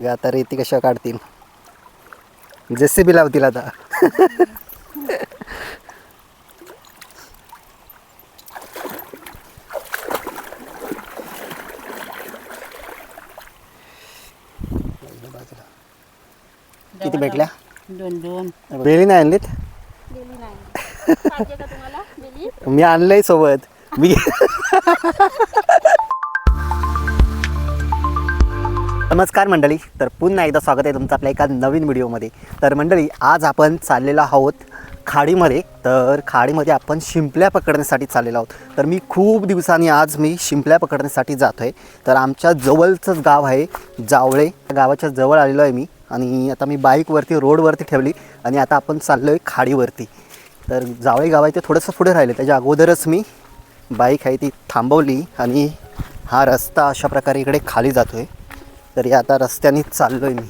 आता रेती कशा काढतील? जेसी बी लावतील आता. किती भेटल्या? दोन दोन. बेली नाही आणलीत? मी आणलंय सोबत. मी नमस्कार मंडळी तर पुन्हा एकदा स्वागत आहे तुमचं आपल्या एका नवीन व्हिडिओमध्ये. तर मंडळी आज आपण चाललेलो आहोत खाडीमध्ये. तर खाडीमध्ये आपण शिंपल्या पकडण्यासाठी चाललेलो आहोत. तर मी खूप दिवसांनी आज मी शिंपल्या पकडण्यासाठी जातो आहे तर आमच्या जवळचंच गाव आहे जावळे. त्या गावाच्या जवळ आलेलो आहे मी. आणि आता मी बाईकवरती रोडवरती ठेवली. आणि आता आपण चाललो आहे खाडीवरती. तर जावळे गावाच्या थोडंसं पुढे राहिलं. त्याच्या अगोदरच मी बाईक आहे ती थांबवली. आणि हा रस्ता अशा प्रकारे इकडे खाली जातो आहे तरी आता रस्त्याने चाललो आहे मी.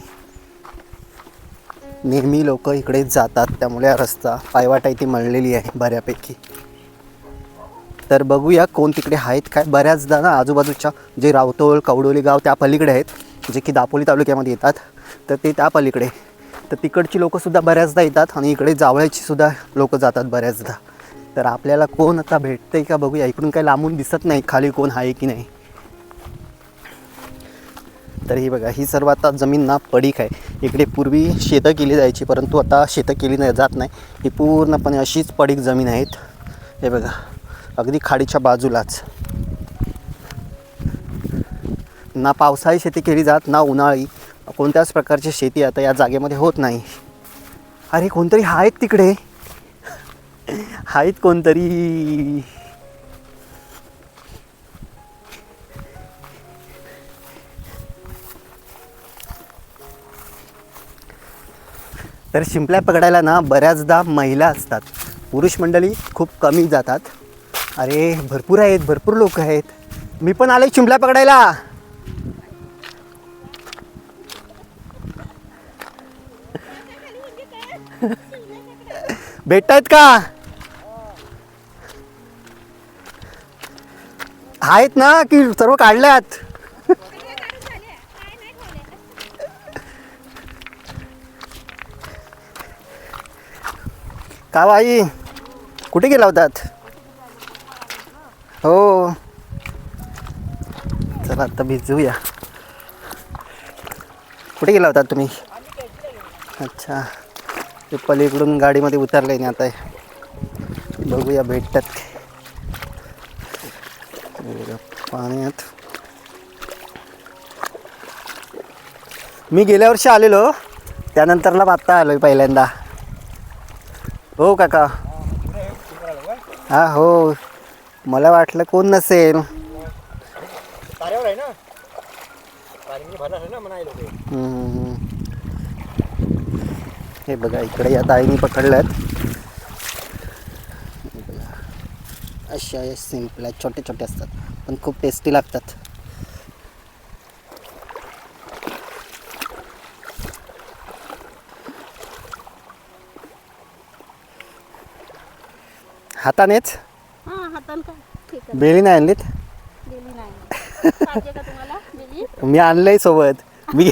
नेहमी लोक इकडे जातात त्यामुळे हा रस्ता पायवाट आहे ती मळलेली आहे बऱ्यापैकी. तर बघूया कोण तिकडे आहेत काय बऱ्याचदा ना आजूबाजूच्या जे रावतोळ कवडोली गाव त्या पलीकडे आहेत जे की दापोली तालुक्यामध्ये येतात तर ते त्या पलीकडे. तर तिकडची लोकंसुद्धा बऱ्याचदा येतात आणि इकडे जावळ्याची सुद्धा लोक जातात बऱ्याचदा. तर आपल्याला कोण आता भेटतंय का बघूया इकडून काही लांबून दिसत नाही खाली कोण आहे की नाही. तर ही बघा ही सर्व आता जमीन ना पडीक आहे. इकडे पूर्वी शेतं केली जायची परंतु आता शेतं केली नाही जात नाही. ही पूर्णपणे अशीच पडीक जमीन आहेत. हे बघा अगदी खाडीच्या बाजूलाच. ना पावसाळी शेती केली जात ना उन्हाळी. कोणत्याच प्रकारची शेती आता या जागेमध्ये होत नाही. अरे कोणतरी आहेत तिकडे. आहेत कोणतरी. तर शिंपल्या पकडायला ना बऱ्याचदा महिला असतात. पुरुष मंडळी खूप कमी जातात. अरे भरपूर आहेत भरपूर लोक आहेत. मी पण आले शिंपल्या पकडायला. भेटतायत का? आहेत ना की सर्व काढल्यात? का बाई? कुठे गेला होतात? हो. चला आता भिजूया. कुठे गेला होतात तुम्ही? अच्छा. ते पलीकडून गाडीमध्ये उतरले नाही आता. बघूया भेटतात. पाण्यात. मी गेल्या वर्षी आलेलो. त्यानंतरला आत्ता आहे पहिल्यांदा. हो काका. हा हो. मला वाटलं कोण नसेल. हम्म. हे बघा इकडे या ताईने पकडल्यात. हे बघा. अशा या सिंपल आहेत. छोटे छोटे असतात पण खूप टेस्टी लागतात. हातानेच? हा हातान का ठीक आहे. बेली नाही आणलीत? दिली नाही पाहिजे का तुम्हाला दिली मी आणलंय सोबत. मी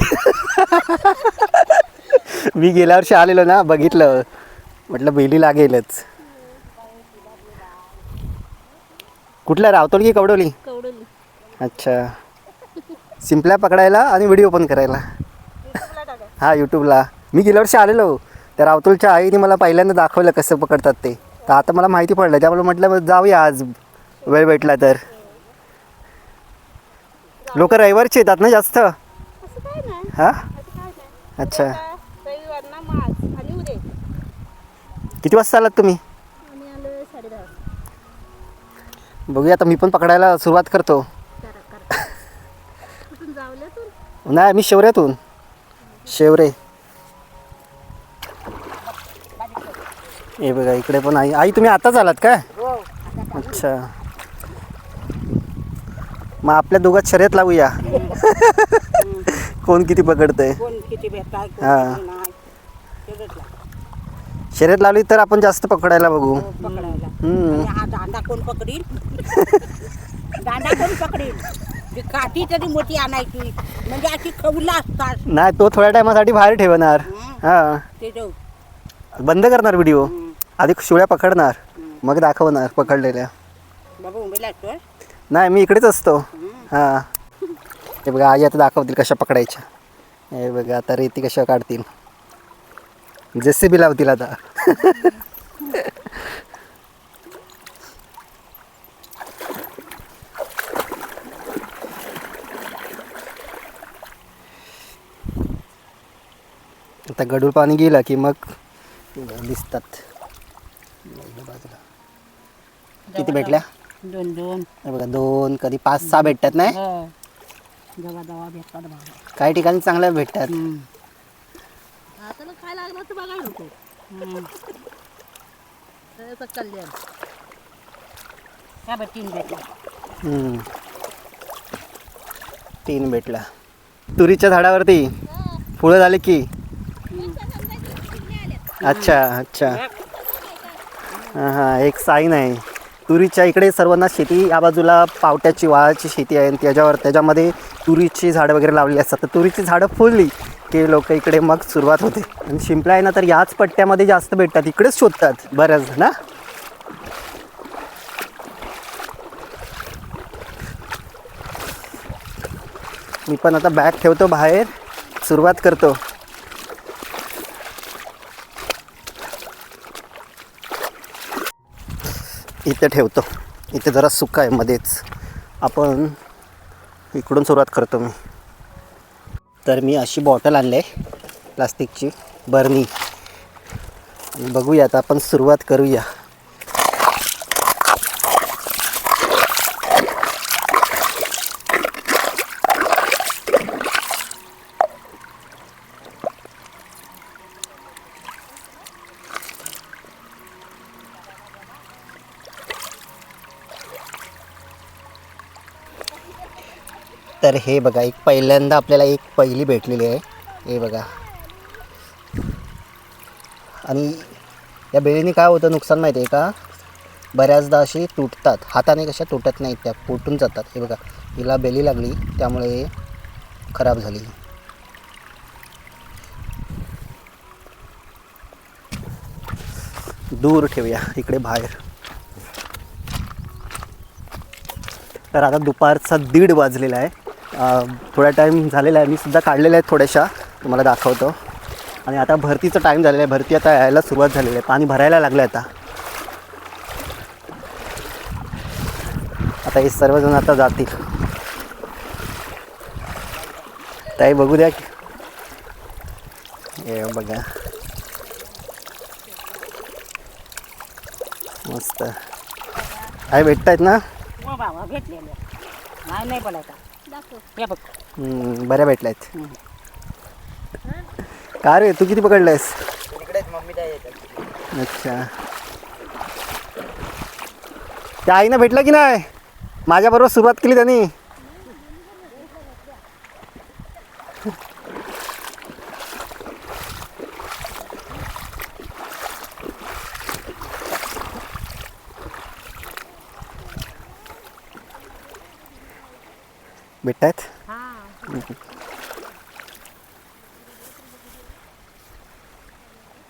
मी गेल्या वर्षी आलेलो ना बघितलं. म्हटलं बेली लागेलच. कुठल्या रावतोल की कवडोली? कवडली. अच्छा. सिंपल्या पकडायला आणि व्हिडिओ पण करायला. टाका हा यूट्यूबला. मी गेल्या वर्षी आलेलो. त्या रावतोलच्या आईने मला पहिल्यांदा दाखवलं कसं पकडतात ते. तर आता मला माहिती पडलं त्यामुळे म्हटलं जाऊया आज. वेळ भेटला तर. लोक रविवारचे येतात ना जास्त? हां? अच्छा. किती वाजता आलात तुम्ही? बघूया आता मी पण पकडायला सुरुवात करतो. नाही मी शेवऱ्यातून. शेवरे. हे बघा इकडे पण आई आई तुम्ही आताच आलात काय? अच्छा. मग आपल्या दोघात शर्यत लावूया. कोण किती पकडतंय? हा. शर्यत लावली तर आपण जास्त पकडायला बघू. हो, हा दांडा कोण पकडील? दांडा कोण पकडील? ती काठी तरी मोठी आणायची. म्हणजे अशी खवला असतात. नाही तो थोड्या टायमासाठी बाहेर ठेवणार. हां. बंद करणार व्हिडिओ? आधी शिवळ्या पकडणार मग दाखवणार पकडलेल्या. बाबा मुंबईला असतो नाही मी इकडेच असतो. हां. हे बघा आई आता दाखवतील कशा पकडायच्या. हे बघा आता रेती कशा काढतील. जेसी बी लावतील आता. आता गडूळ पाणी गेलं की मग दिसतात. किती भेटल्या? दोन दोन. हे बघा दोन कधी पाच सहा भेटतात नाही? हो. जवा जवा भेटतात बाबा काही ठिकाणी चांगल्या भेटतात. आता काय लागलं तर बघायला होतो कल्याण. काय बरं तीन भेटला हम्म. तीन भेटला तुरीच्या झाडावरती फुलं झाले की? अच्छा अच्छा. हां हां एक साईन आहे. तुरीच्या इकडे सर्वांना शेती या बाजूला पावट्याची वाळाची शेती आहे आणि त्याच्यावर त्याच्यामध्ये तुरीची झाडं वगैरे लावलेली असतात. तर तुरीची झाडं फुलली की लोक इकडे मग सुरुवात होते. आणि शिंपला आहे ना तर याच पट्ट्यामध्ये जास्त भेटतात. इकडेच शोधतात बऱ्याच ना मी पण आता बॅग ठेवतो बाहेर. सुरुवात करतो. इथे ठेवतो. इथे जरा सुका आहे मध्येच. आपण इकडून सुरुवात करतो मी. तर मी अशी बॉटल आणली आहे प्लास्टिकची बर्नी. बघूया आता आपण सुरुवात करूया. तर हे बघा एक पहिल्यांदा आपल्याला एक पहिली भेटलेली आहे. हे बघा. आणि या बेळीने काय होतं नुकसान माहिती आहे का? बऱ्याचदा अशी तुटतात. हाताने कशा तुटत नाहीत त्या फुटून जातात. हे बघा हिला बेली लागली त्यामुळे खराब झाली. दूर ठेवूया इकडे बाहेर. तर आता दुपारचा दीड वाजलेला आहे. थोडा टाईम झालेला आहे. मी सुद्धा काढलेल्या आहेत थोड्याशा. तुम्हाला दाखवतो. आणि आता भरतीचा टाईम झालेला आहे. भरती आता यायला सुरुवात झालेली आहे. पाणी भरायला लागलं आता. आता हे सर्वजण आता जातील. ताई बघू द्या की. बघा. मस्त. आहे भेटतायत ना? हो नाही नाही दाखव. बघ. हम्म, बऱ्या भेटल्या आहेत. का रे? तू किती पकडलायस? अच्छा. त्या आईनं भेटलं की नाही? माझ्याबरोबर सुरुवात केली त्यांनी. भेटतायत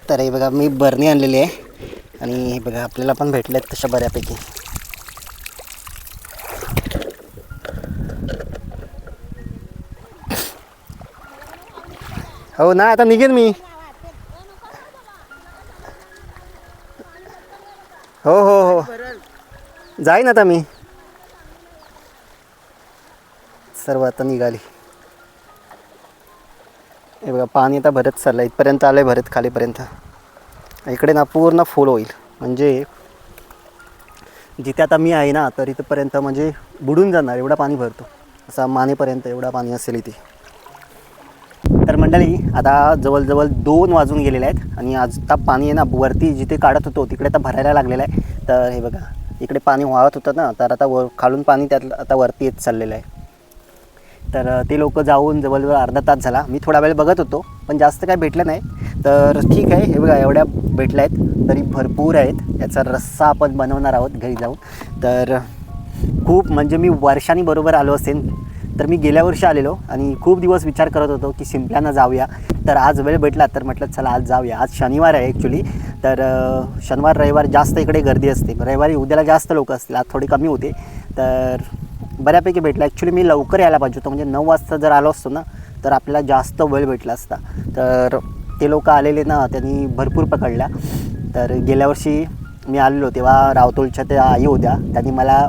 तर हे बघा मी बरणी आणलेली आहे. आणि हे बघा आपल्याला पण भेटल्यात तशा बऱ्यापैकी. हो ना आता निघेन मी. हो हो हो. जाईन आता मी. सर्व आता निघाली. हे बघा पाणी आता भरत चाललं इथपर्यंत आलं आहे भरत खालीपर्यंत. इकडे ना पूर्ण फुल होईल. म्हणजे जिथे आता मी आहे ना तर इथंपर्यंत म्हणजे बुडून जाणार एवढा पाणी भरतो. असा मानेपर्यंत एवढा पाणी असेल इथे. तर मंडळी आता जवळजवळ दोन वाजून गेलेले आहेत आणि आता पाणी आहे ना वरती जिथे काढत होतो तिकडे आता भरायला लागलेलं आहे. तर हे बघा इकडे पाणी वाहत होतं ना तर आता वर खालून पाणी त्यात आता वरती येत चाललेलं आहे. तर ते लोक जाऊन जवळजवळ अर्धा तास झाला. मी थोडा वेळ बघत होतो पण जास्त काय भेटलं नाही. तर ठीक आहे हे बघा एवढ्या भेटल्या आहेत. तरी भरपूर आहेत. याचा रस्सा आपण बनवणार आहोत घरी जाऊन. तर खूप म्हणजे मी वर्षांनी बरोबर आलो असेन. तर मी गेल्या वर्षी आलेलो आणि खूप दिवस विचार करत होतो की शिंपल्यानं जाऊया. तर आज वेळ भेटला तर म्हटलं चला आज जाऊया. आज शनिवार आहे ॲक्च्युली तर शनिवार रविवार जास्त इकडे गर्दी असते. रविवारी उद्याला जास्त लोक असतील. आज थोडी कमी होते. तर बऱ्यापैकी भेटला. ॲक्च्युली मी लवकर यायला पाहिजे होतं. म्हणजे नऊ वाजता जर आलो असतो ना तर आपल्याला जास्त वेळ भेटला असता. तर ते लोक आलेले ना त्यांनी भरपूर पकडल्या. तर गेल्या वर्षी मी आलेलो तेव्हा रावतोलच्या त्या आई होत्या. त्यांनी मला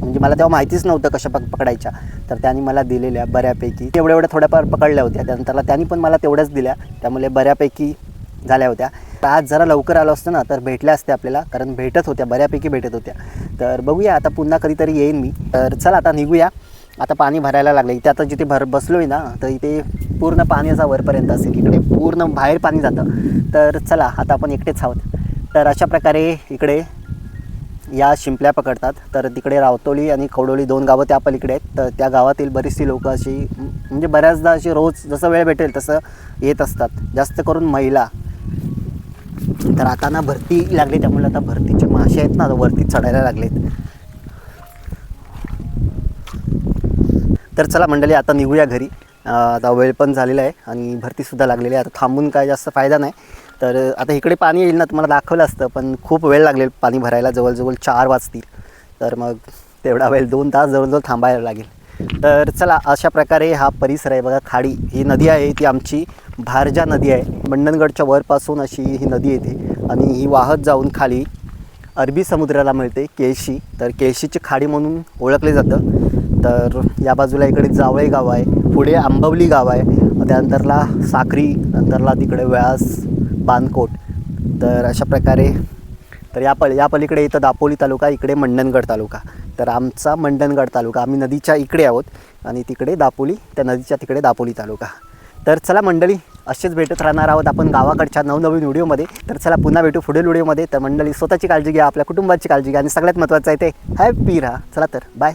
म्हणजे मला तेव्हा माहितीच नव्हतं कशा पक पकडायच्या. तर त्यांनी मला दिलेल्या बऱ्यापैकी. एवढ्या एवढ्या थोड्याफार पकडल्या होत्या. त्यानंतरला त्यांनी पण मला तेवढ्याच दिल्या. त्यामुळे बऱ्यापैकी झाल्या होत्या. तर आज जरा लवकर आलो असतं ना तर भेटल्या असत्या आपल्याला कारण भेटत होत्या बऱ्यापैकी भेटत होत्या. तर बघूया आता पुन्हा कधीतरी येईन मी. तर चला आता निघूया. आता पाणी भरायला लागलं इथे आता जिथे भर बसलो आहे ना तर इथे पूर्ण पाणी असा वरपर्यंत असेल इकडे. पूर्ण बाहेर पाणी जातं. तर चला आता आपण एकटेच आहोत. तर अशा प्रकारे इकडे या शिंपल्या पकडतात. तर तिकडे रावतोली आणि खवडोली दोन गावं त्या पलीकडे आहेत. तर त्या गावातील बरीचशी लोक अशी म्हणजे बऱ्याचदा अशी रोज जसं वेळ भेटेल तसं येत असतात. जास्त करून महिला. तर आता ना भरती लागली त्यामुळे आता भरतीचे मासे आहेत ना आता वरती चढायला लागलेत. तर चला मंडळी आता निघूया घरी. आता वेळ पण झालेला आहे आणि भरतीसुद्धा लागलेली आहे. आता थांबून काय जास्त फायदा नाही. तर आता इकडे पाणी येईल ना तुम्हाला दाखवलं असतं पण खूप वेळ लागेल पाणी भरायला. जवळजवळ चार वाजतील. तर मग तेवढा वेळ दोन तास जवळजवळ थांबायला लागेल. तर चला अशा प्रकारे हा परिसर आहे. बघा खाडी ही नदी आहे ती आमची. भारजा नदी आहे. मंडणगडच्या वरपासून अशी ही नदी येते. आणि ही वाहत जाऊन खाली अरबी समुद्राला मिळते केळशी. तर केळशीची खाडी म्हणून ओळखले जातं. तर या बाजूला इकडे जावळे गाव आहे. पुढे आंबवली गाव आहे. त्यानंतरला साखरी नंतरला तिकडे व्यास बानकोट. तर अशा प्रकारे तर या पल या पलीकडे येतं दापोली तालुका इकडे मंडणगड तालुका. तर आमचा मंडणगड तालुका आम्ही नदीच्या इकडे आहोत आणि तिकडे दापोली त्या नदीच्या तिकडे दापोली तालुका. तर चला मंडळी असेच भेटत राहणार आहोत आपण गावाकडच्या नवनवीन व्हिडिओमध्ये. तर चला पुन्हा भेटू पुढील व्हिडिओमध्ये. तर मंडळी स्वतःची काळजी घ्या आपल्या कुटुंबाची काळजी घ्या आणि सगळ्यात महत्त्वाचं आहे ते हॅपी राहा. चला तर बाय